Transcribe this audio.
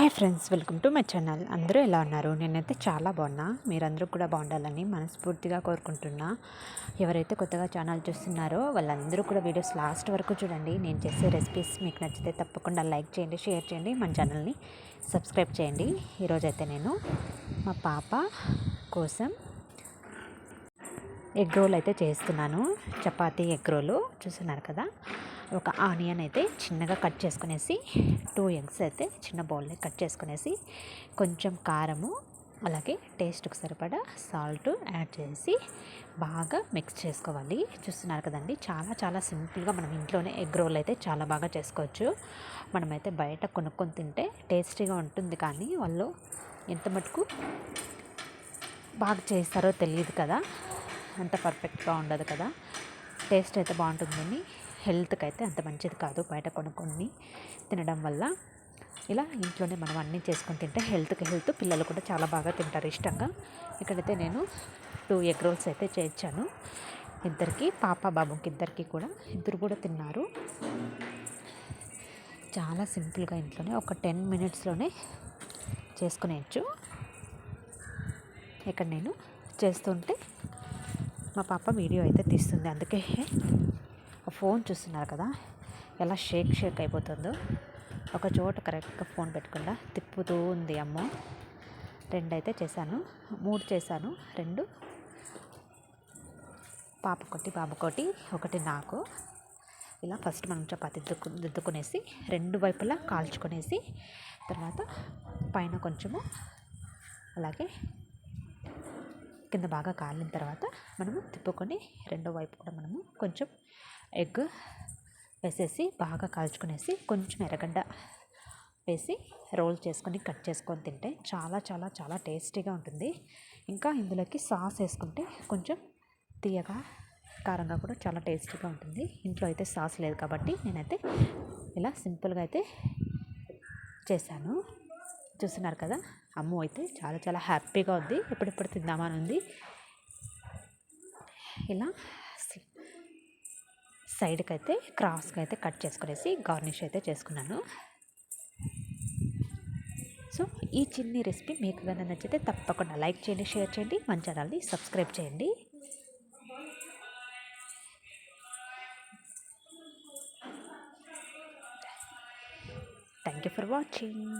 Hi friends welcome to my channel. అందరూ ఎలా ఉన్నారు? నేనైతే చాలా బాగున్నా. మీరందరూ కూడా బాగుండాలని మనస్ఫూర్తిగా కోరుకుంటున్నా. ఎవరైతే కొత్తగా ఛానల్ చూస్తున్నారో వాళ్ళందరూ కూడా వీడియోస్ లాస్ట్ వరకు చూడండి. నేను చేసే రెసిపీస్ మీకు నచ్చితే తప్పకుండా లైక్ చేయండి షేర్ చేయండి మన ఛానల్ని సబ్స్క్రైబ్ చేయండి. ఈరోజైతే నేను మా పాప కోసం ఎగ్ రోల్ అయితే చేస్తున్నాను. చపాతీ ఎగ్ రోలు చూస్తున్నారు కదా? ఒక ఆనియన్ అయితే చిన్నగా కట్ చేసుకునేసి టూ ఎగ్స్ అయితే చిన్న బౌల్లో కట్ చేసుకునేసి కొంచెం కారము అలాగే టేస్ట్కి సరిపడా సాల్ట్ యాడ్ చేసి బాగా మిక్స్ చేసుకోవాలి. చూస్తున్నారు కదండి చాలా చాలా సింపుల్గా మనం ఇంట్లోనే ఎగ్ రోల్ అయితే చాలా బాగా చేసుకోవచ్చు. మనమైతే బయట కొనుక్కొని తింటే టేస్టీగా ఉంటుంది కానీ వాళ్ళు ఎంత మటుకు బాగా చేస్తారో తెలియదు కదా. అంత పర్ఫెక్ట్గా ఉండదు కదా. టేస్ట్ అయితే బాగుంటుందని హెల్త్కి అయితే అంత మంచిది కాదు బయట కొనుక్కొని తినడం వల్ల. ఇలా ఇంట్లోనే మనం అన్నీ చేసుకొని తింటే హెల్త్కి హెల్త్ పిల్లలు కూడా చాలా బాగా తింటారు ఇష్టంగా. ఇక్కడైతే నేను టూ ఎగ్ రోల్స్ అయితే చేయించాను ఇద్దరికి పాప బాబుకి ఇద్దరికి కూడా ఇద్దరు కూడా తిన్నారు. చాలా సింపుల్గా ఇంట్లోనే ఒక టెన్ మినిట్స్లోనే చేసుకునేయచ్చు. ఇక్కడ నేను చేస్తుంటే మా పాప వీడియో అయితే తీస్తుంది అందుకే. ఫోన్ చూస్తున్నారు కదా ఎలా షేక్ షేక్ అయిపోతుందో. ఒక చోట కరెక్ట్గా ఫోన్ పెట్టకుండా తిప్పుతూ ఉంది అమ్మ. రెండు అయితే చేశాను మూడు చేశాను రెండు. పాప ఒకటి బాబు ఒకటి ఒకటి నాకు. ఇలా ఫస్ట్ మనం చపాతి దిద్దుకు దిద్దుకునేసి రెండు వైపులా కాల్చుకునేసి తర్వాత పైన కొంచెము అలాగే కింద బాగా కాలిన తర్వాత మనము తిప్పుకొని రెండో వైపు కూడా మనము కొంచెం ఎగ్ వేసేసి బాగా కాల్చుకునేసి కొంచెం ఎర్రగడ్డ వేసి రోల్ చేసుకొని కట్ చేసుకొని తింటే చాలా చాలా చాలా టేస్టీగా ఉంటుంది. ఇంకా ఇందులోకి సాస్ వేసుకుంటే కొంచెం తీయగా కారంగా కూడా చాలా టేస్టీగా ఉంటుంది. ఇంట్లో అయితే సాస్ లేదు కాబట్టి నేనైతే ఇలా సింపుల్గా అయితే చేశాను. చూస్తున్నారు కదా? అమ్మ అయితే చాలా చాలా హ్యాపీగా ఉంది. ఎప్పుడెప్పుడు తిందామని ఉంది. ఇలా సైడ్కి అయితే క్రాస్కి అయితే కట్ చేసుకునేసి గార్నిష్ అయితే చేసుకున్నాను. సో ఈ చిన్ని రెసిపీ మీకు కనుక నచ్చితే తప్పకుండా లైక్ చేయండి షేర్ చేయండి మన ఛానల్ని సబ్స్క్రైబ్ చేయండి. Thank you for watching.